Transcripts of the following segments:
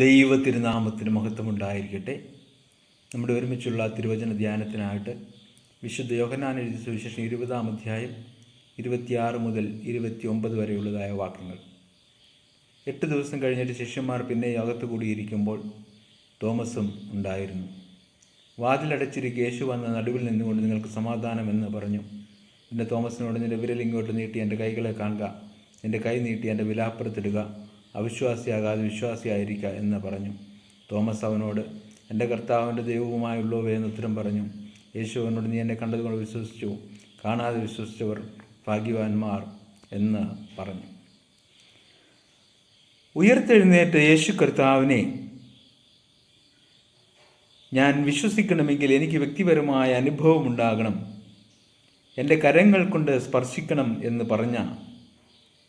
ദൈവ തിരുനാമത്തിന് മഹത്വമുണ്ടായിരിക്കട്ടെ. നമ്മുടെ ഒരുമിച്ചുള്ള തിരുവചന ധ്യാനത്തിനായിട്ട് വിശുദ്ധ യോഹനാൻ എഴുതിയ സുവിശേഷം ഇരുപതാം അധ്യായം ഇരുപത്തിയാറ് മുതൽ ഇരുപത്തി ഒമ്പത് വരെയുള്ളതായ വാക്യങ്ങൾ. എട്ട് ദിവസം കഴിഞ്ഞിട്ട് ശിഷ്യന്മാർ പിന്നെ യോഗത്ത് കൂടിയിരിക്കുമ്പോൾ തോമസും ഉണ്ടായിരുന്നു. വാതിലടച്ചിരിക്കെ യേശു വന്ന നടുവിൽ നിന്നുകൊണ്ട് നിങ്ങൾക്ക് സമാധാനമെന്ന് പറഞ്ഞു. പിന്നെ തോമസിനോട് നിന്റെ വിരലിങ്ങോട്ട് നീട്ടി എന്റെ കൈകളെ കാണുക എന്റെ കൈ നീട്ടി എന്റെ വിലാപ്പുറത്തിടുക അവിശ്വാസിയാകാതെ വിശ്വാസിയായിരിക്കുക എന്ന് പറഞ്ഞു. തോമസ് അവനോട് എന്റെ കർത്താവിന്റെ ദൈവവുമായുള്ളവേ എന്ന് ഉത്തരം പറഞ്ഞു. യേശു അവനോട് നീ എന്നെ കണ്ടതുകൊണ്ട് വിശ്വസിച്ചു. കാണാതെ വിശ്വസിച്ചവർ ഭാഗ്യവാന്മാർ എന്ന് പറഞ്ഞു. ഉയർത്തെഴുന്നേറ്റ യേശു കർത്താവിനെ ഞാൻ വിശ്വസിക്കണമെങ്കിൽ എനിക്ക് വ്യക്തിപരമായ അനുഭവം ഉണ്ടാകണം. എന്റെ കരങ്ങൾ കൊണ്ട് സ്പർശിക്കണം എന്ന് പറഞ്ഞ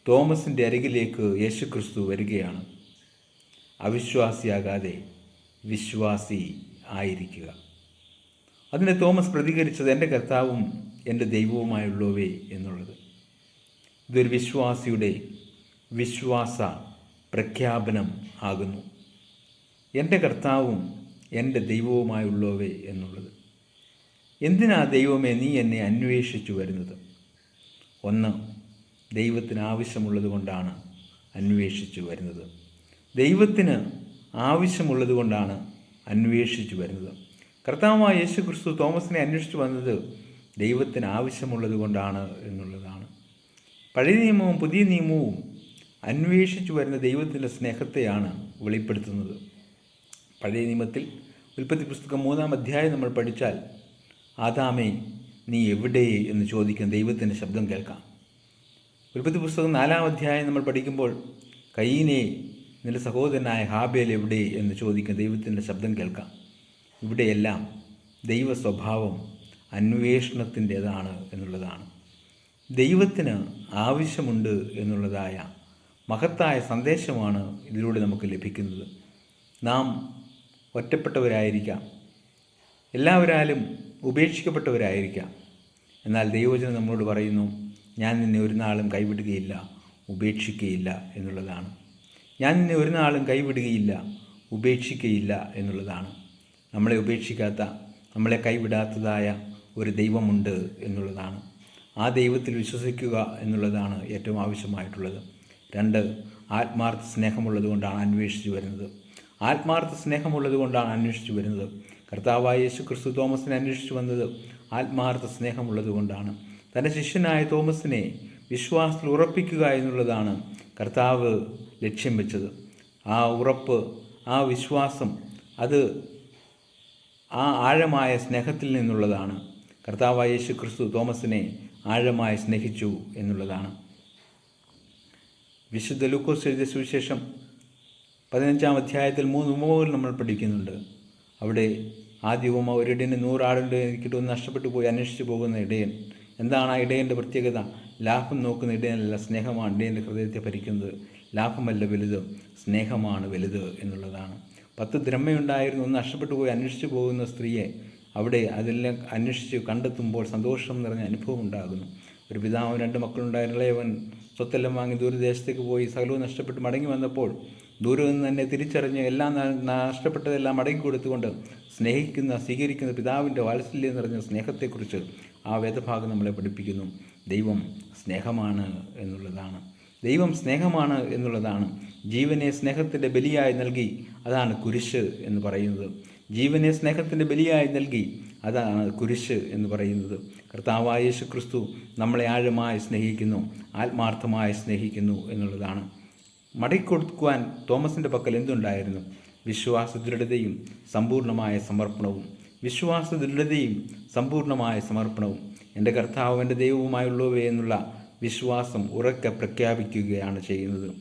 തോമസിന്റെ അരികിലേക്ക് യേശു ക്രിസ്തു വരികയാണ്. അവിശ്വാസിയാകാതെ വിശ്വാസി ആയിരിക്കുക. അതിന് തോമസ് പ്രതികരിച്ചത് എന്റെ കർത്താവും എന്റെ ദൈവവുമായുള്ളവേ എന്നുള്ളത്. ഇതൊരു വിശ്വാസിയുടെ വിശ്വാസ പ്രഖ്യാപനം ആകുന്നു. എന്റെ കർത്താവും എന്റെ ദൈവവുമായുള്ളവേ എന്നുള്ളത്. എന്തിനാ ദൈവമേ നീ എന്നെ അന്വേഷിച്ചു വരുന്നത്? ഒന്ന് ദൈവത്തിന് ആവശ്യമുള്ളത് കൊണ്ടാണ് അന്വേഷിച്ചു വരുന്നത്. ദൈവത്തിന് ആവശ്യമുള്ളത് കൊണ്ടാണ് അന്വേഷിച്ചു വരുന്നത്. കർത്താവായ യേശു ക്രിസ്തു തോമസിനെ അന്വേഷിച്ചു വന്നത് ദൈവത്തിന് ആവശ്യമുള്ളത് കൊണ്ടാണ് എന്നുള്ളതാണ്. പഴയ നിയമവും പുതിയ നിയമവും അന്വേഷിച്ചു വരുന്ന ദൈവത്തിന്റെ സ്നേഹത്തെയാണ് വെളിപ്പെടുത്തുന്നത്. പഴയ നിയമത്തിൽ ഉൽപ്പത്തി പുസ്തകം മൂന്നാം അധ്യായം നമ്മൾ പഠിച്ചാൽ ആദാമേ നീ എവിടെ? എന്ന് ചോദിക്കാൻ ദൈവത്തിന്റെ ശബ്ദം കേൾക്കാം. ഉൽപ്പത്തി പുസ്തകം നാലാം അധ്യായം നമ്മൾ പഠിക്കുമ്പോൾ കയ്യനെ നിന്റെ സഹോദരനായ ഹാബേൽ എവിടെ? എന്ന് ചോദിക്കുന്ന ദൈവത്തിന്റെ ശബ്ദം കേൾക്കാം. ഇവിടെയെല്ലാം ദൈവ സ്വഭാവം അന്വേഷണത്തിന്റേതാണ് എന്നുള്ളതാണ്. ദൈവത്തിന് ആവശ്യമുണ്ട് എന്നുള്ളതായ മഹത്തായ സന്ദേശമാണ് ഇതിലൂടെ നമുക്ക് ലഭിക്കുന്നത്. നാം ഒറ്റപ്പെട്ടവരായിരിക്കാം. എല്ലാവരാലും ഉപേക്ഷിക്കപ്പെട്ടവരായിരിക്കാം. എന്നാൽ ദൈവചനം നമ്മളോട് പറയുന്നു ഞാൻ നിന്നെ ഒരു നാളും കൈവിടുകയില്ല ഉപേക്ഷിക്കുകയില്ല എന്നുള്ളതാണ്. ഞാൻ നിന്നെ ഒരു നാളും കൈവിടുകയില്ല ഉപേക്ഷിക്കുകയില്ല എന്നുള്ളതാണ്. നമ്മളെ ഉപേക്ഷിക്കാത്ത നമ്മളെ കൈവിടാത്തതായ ഒരു ദൈവമുണ്ട് എന്നുള്ളതാണ്. ആ ദൈവത്തിൽ വിശ്വസിക്കുക എന്നുള്ളതാണ് ഏറ്റവും ആവശ്യമായിട്ടുള്ളത്. രണ്ട് ആത്മാർത്ഥ സ്നേഹമുള്ളത് കൊണ്ടാണ് അന്വേഷിച്ചു വരുന്നത്. ആത്മാർത്ഥ സ്നേഹമുള്ളത് കൊണ്ടാണ് അന്വേഷിച്ചു വരുന്നത്. കർത്താവായ യേശു ക്രിസ്തു തോമസിനെ അന്വേഷിച്ചു വന്നത് ആത്മാർത്ഥ സ്നേഹമുള്ളത് കൊണ്ടാണ്. തന്റെ ശിഷ്യനായ തോമസിനെ വിശ്വാസത്തിൽ ഉറപ്പിക്കുക എന്നുള്ളതാണ് കർത്താവ് ലക്ഷ്യം വെച്ചത്. ആ ഉറപ്പ് ആ വിശ്വാസം അത് ആ ആഴമായ സ്നേഹത്തിൽ നിന്നുള്ളതാണ്. കർത്താവായ യേശു ക്രിസ്തു തോമസിനെ ആഴമായി സ്നേഹിച്ചു എന്നുള്ളതാണ്. വിശുദ്ധ ലൂക്കോസ് എഴുതിയ സുവിശേഷം പതിനഞ്ചാം അധ്യായത്തിൽ മൂന്ന് ഉപമകൾ നമ്മൾ പഠിക്കുന്നുണ്ട്. അവിടെ ആദ്യ ഉപമ ഒരിടയന് നൂറാടുണ്ട് എനിക്കിട്ട് ഒന്ന് നഷ്ടപ്പെട്ടു പോയി അന്വേഷിച്ചു പോകുന്ന ഇടയൻ എന്താണ് ആ ഇടയന്റെ പ്രത്യേകത? ലാഭം നോക്കുന്ന ഇടയനല്ല സ്നേഹമാണ് ഇടയന്റെ ഹൃദയത്തെ ഭരിക്കുന്നത്. ലാഭമല്ല വലുത് സ്നേഹമാണ് വലുത് എന്നുള്ളതാണ്. പത്ത് ദ്രമ്മയുണ്ടായിരുന്നു ഒന്ന് നഷ്ടപ്പെട്ടു പോയി അന്വേഷിച്ചു പോകുന്ന സ്ത്രീയെ അവിടെ അതെല്ലാം അന്വേഷിച്ച് കണ്ടെത്തുമ്പോൾ സന്തോഷം നിറഞ്ഞ അനുഭവം ഉണ്ടാകുന്നു. ഒരു പിതാവും രണ്ട് മക്കളുണ്ടായിരുന്ന ഇളയവൻ സ്വത്തെല്ലാം വാങ്ങി ദൂരദേശത്തേക്ക് പോയി സകലവും നഷ്ടപ്പെട്ട് മടങ്ങി വന്നപ്പോൾ ദൂരെ നിന്ന് തന്നെ തിരിച്ചറിഞ്ഞ് എല്ലാം നഷ്ടപ്പെട്ടതെല്ലാം മടങ്ങി കൊടുത്തുകൊണ്ട് സ്നേഹിക്കുന്ന സ്വീകരിക്കുന്ന പിതാവിന്റെ വാത്സല്യം നിറഞ്ഞ സ്നേഹത്തെക്കുറിച്ച് ആ വേദഭാഗം നമ്മളെ പഠിപ്പിക്കുന്നു. ദൈവം സ്നേഹമാണ് എന്നുള്ളതാണ്. ദൈവം സ്നേഹമാണ് എന്നുള്ളതാണ്. ജീവനെ സ്നേഹത്തിന്റെ ബലിയായി നൽകി അതാണ് കുരിശ് എന്ന് പറയുന്നത്. ജീവനെ സ്നേഹത്തിന്റെ ബലിയായി നൽകി അതാണ് കുരിശ് എന്ന് പറയുന്നത്. കർത്താവായ യേശു ക്രിസ്തു നമ്മളെ ആഴമായി സ്നേഹിക്കുന്നു ആത്മാർത്ഥമായി സ്നേഹിക്കുന്നു എന്നുള്ളതാണ്. മടക്കിക്കൊടുക്കുവാൻ തോമസിന്റെ പക്കൽ എന്തുണ്ടായിരുന്നു? വിശ്വാസ ദൃഢതയും സമ്പൂർണമായ സമർപ്പണവും. വിശ്വാസ ദൃഢതയും സമ്പൂർണമായ സമർപ്പണവും. എന്റെ കർത്താവ് എന്റെ ദൈവവുമായുള്ളവേ എന്നുള്ള വിശ്വാസം ഉറക്കെ പ്രഖ്യാപിക്കുകയാണ് ചെയ്യുന്നത്.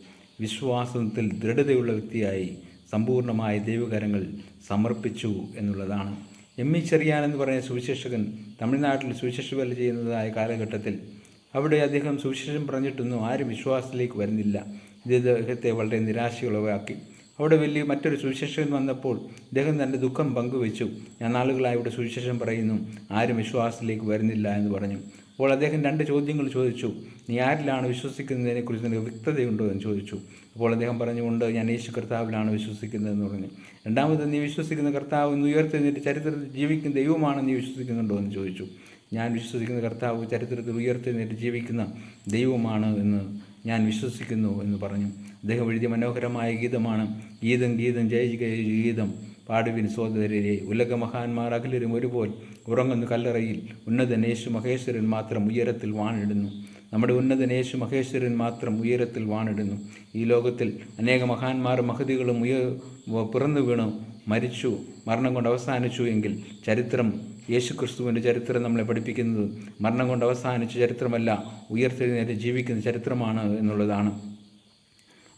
വിശ്വാസത്തിൽ ദൃഢതയുള്ള വ്യക്തിയായി സമ്പൂർണമായ ദൈവകരങ്ങൾ സമർപ്പിച്ചു എന്നുള്ളതാണ്. എം ഇ ചെറിയാൻ എന്ന് പറയുന്ന സുവിശേഷകൻ തമിഴ്നാട്ടിൽ സുവിശേഷ വേല ചെയ്യുന്നതായ കാലഘട്ടത്തിൽ അവിടെ അദ്ദേഹം സുവിശേഷം പറഞ്ഞിട്ടൊന്നും ആരും വിശ്വാസത്തിലേക്ക് വരുന്നില്ല. ഇത് അദ്ദേഹത്തെ വളരെ നിരാശയുളവാക്കി അവിടെ വലിയ മറ്റൊരു സുവിശേഷകൻ വന്നപ്പോൾ ഇദ്ദേഹം തന്റെ ദുഃഖം പങ്കുവെച്ചു. ഞാൻ നാളുകളായി ഇവിടെ സുവിശേഷം പറയുന്നു. ആരും വിശ്വാസത്തിലേക്ക് വരുന്നില്ല എന്ന് പറഞ്ഞു. അപ്പോൾ അദ്ദേഹം രണ്ട് ചോദ്യങ്ങൾ ചോദിച്ചു. നീ ആരിലാണ് വിശ്വസിക്കുന്നതിനെക്കുറിച്ച് നിനക്ക് വ്യക്തതയുണ്ടോ? എന്ന് ചോദിച്ചു. അപ്പോൾ അദ്ദേഹം പറഞ്ഞുകൊണ്ട് ഞാൻ യേശു കർത്താവിലാണ് വിശ്വസിക്കുന്നതെന്ന് പറഞ്ഞു. രണ്ടാമത് നീ വിശ്വസിക്കുന്ന കർത്താവ് ഇന്ന് ഉയർത്തെഴുന്നേറ്റ് ചരിത്രത്തിൽ ജീവിക്കുന്ന ദൈവമാണ് നീ വിശ്വസിക്കുന്നുണ്ടോ? എന്ന് ചോദിച്ചു. ഞാൻ വിശ്വസിക്കുന്ന കർത്താവ് ചരിത്രത്തിൽ ഉയർത്തെഴുന്നേറ്റ് ജീവിക്കുന്ന ദൈവമാണ് എന്ന് ഞാൻ വിശ്വസിക്കുന്നു എന്ന് പറഞ്ഞു. അദ്ദേഹം എഴുതിയ മനോഹരമായ ഗീതമാണ് ഗീതം ഗീതം ജയ ജയ ഗീതം. പാടുവിൻ സോദരരെ ഉലക മഹാന്മാർ അഖിലരും ഒരുപോൽ ഉറങ്ങുന്ന കല്ലറയിൽ. ഉന്നതനേശു മഹേശ്വരൻ മാത്രം ഉയരത്തിൽ വാണിടുന്നു. നമ്മുടെ ഉന്നതനേശു മഹേശ്വരൻ മാത്രം ഉയരത്തിൽ വാണിടുന്നു. ഈ ലോകത്തിൽ അനേക മഹാന്മാർ മഹതികളും ഉയ പിറന്നു വീണു മരിച്ചു മരണം കൊണ്ട് അവസാനിച്ചു എങ്കിൽ ചരിത്രം യേശുക്രിസ്തുവിന്റെ ചരിത്രം നമ്മളെ പഠിപ്പിക്കുന്നത് മരണം കൊണ്ട് അവസാനിച്ച ചരിത്രമല്ല ഉയർത്തെഴുന്നേറ്റ് ജീവിക്കുന്ന ചരിത്രമാണ് എന്നുള്ളതാണ്.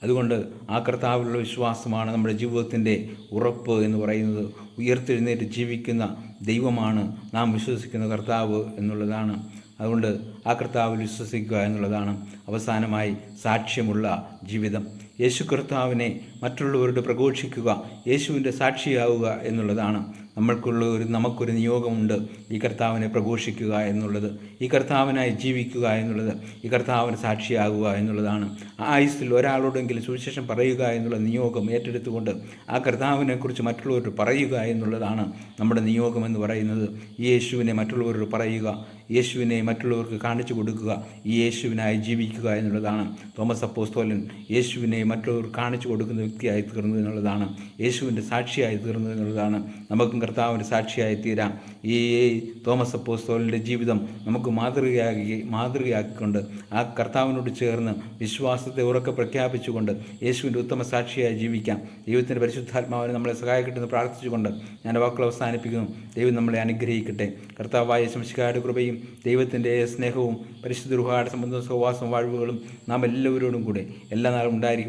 അതുകൊണ്ട് ആ കർത്താവിലുള്ള വിശ്വാസമാണ് നമ്മുടെ ജീവിതത്തിന്റെ ഉറപ്പ് എന്ന് പറയുന്നത്. ഉയർത്തെഴുന്നേറ്റ് ജീവിക്കുന്ന ദൈവമാണ് നാം വിശ്വസിക്കുന്ന കർത്താവ് എന്നുള്ളതാണ്. അതുകൊണ്ട് ആ കർത്താവിൽ വിശ്വസിക്കുക എന്നുള്ളതാണ് അവസാനമായി സാക്ഷ്യമുള്ള ജീവിതം. യേശു കർത്താവിനെ മറ്റുള്ളവരോട് പ്രഘോഷിക്കുക യേശുവിന്റെ സാക്ഷിയാവുക എന്നുള്ളതാണ്. നമ്മൾക്കുള്ള ഒരു നമുക്കൊരു നിയോഗമുണ്ട് ഈ കർത്താവിനെ പ്രഘോഷിക്കുക എന്നുള്ളത് ഈ കർത്താവിനായി ജീവിക്കുക എന്നുള്ളത് ഈ കർത്താവിന് സാക്ഷിയാകുക എന്നുള്ളതാണ്. ആ ആയുസ്സിൽ ഒരാളോടെങ്കിലും സുവിശേഷം പറയുക എന്നുള്ള നിയോഗം ഏറ്റെടുത്തുകൊണ്ട് ആ കർത്താവിനെക്കുറിച്ച് മറ്റുള്ളവരോട് പറയുക എന്നുള്ളതാണ് നമ്മുടെ നിയോഗം എന്ന് പറയുന്നത്. ഈ യേശുവിനെ മറ്റുള്ളവരോട് പറയുക യേശുവിനെ മറ്റുള്ളവർക്ക് കാണിച്ചു കൊടുക്കുക ഈ യേശുവിനായി ജീവിക്കുക എന്നുള്ളതാണ്. തോമസ് അപ്പോസ്തോലൻ യേശുവിനെ മറ്റുള്ളവർ കാണിച്ചു കൊടുക്കുന്ന വ്യക്തിയായി തീർന്നു എന്നുള്ളതാണ്. യേശുവിന്റെ സാക്ഷിയായി തീർന്നു എന്നുള്ളതാണ്. നമുക്കും കർത്താവിന്റെ സാക്ഷിയായി തീരാം. ഈ തോമസ് അപ്പോസ്തോലിന്റെ ജീവിതം നമുക്ക് മാതൃകയാക്കി മാതൃകയാക്കിക്കൊണ്ട് ആ കർത്താവിനോട് ചേർന്ന് വിശ്വാസത്തെ ഉറക്കെ പ്രഖ്യാപിച്ചുകൊണ്ട് യേശുവിന്റെ ഉത്തമ സാക്ഷിയായി ജീവിക്കാം. ദൈവത്തിന്റെ പരിശുദ്ധാത്മാവിനെ നമ്മളെ സഹായിക്കട്ടെ പ്രാർത്ഥിച്ചുകൊണ്ട് ഞാൻ വാക്കുകൾ അവസാനിപ്പിക്കുന്നു. ദൈവം നമ്മളെ അനുഗ്രഹിക്കട്ടെ. കർത്താവായ ശംശിക്കാരുടെ കൃപയും ദൈവത്തിന്റെ സ്നേഹവും പരിശുദ്ധ ഗൃഹാട സംബന്ധ സഹവാസവും വാഴ്വുകളും നാം എല്ലാവരോടും കൂടെ എല്ലാ നാളും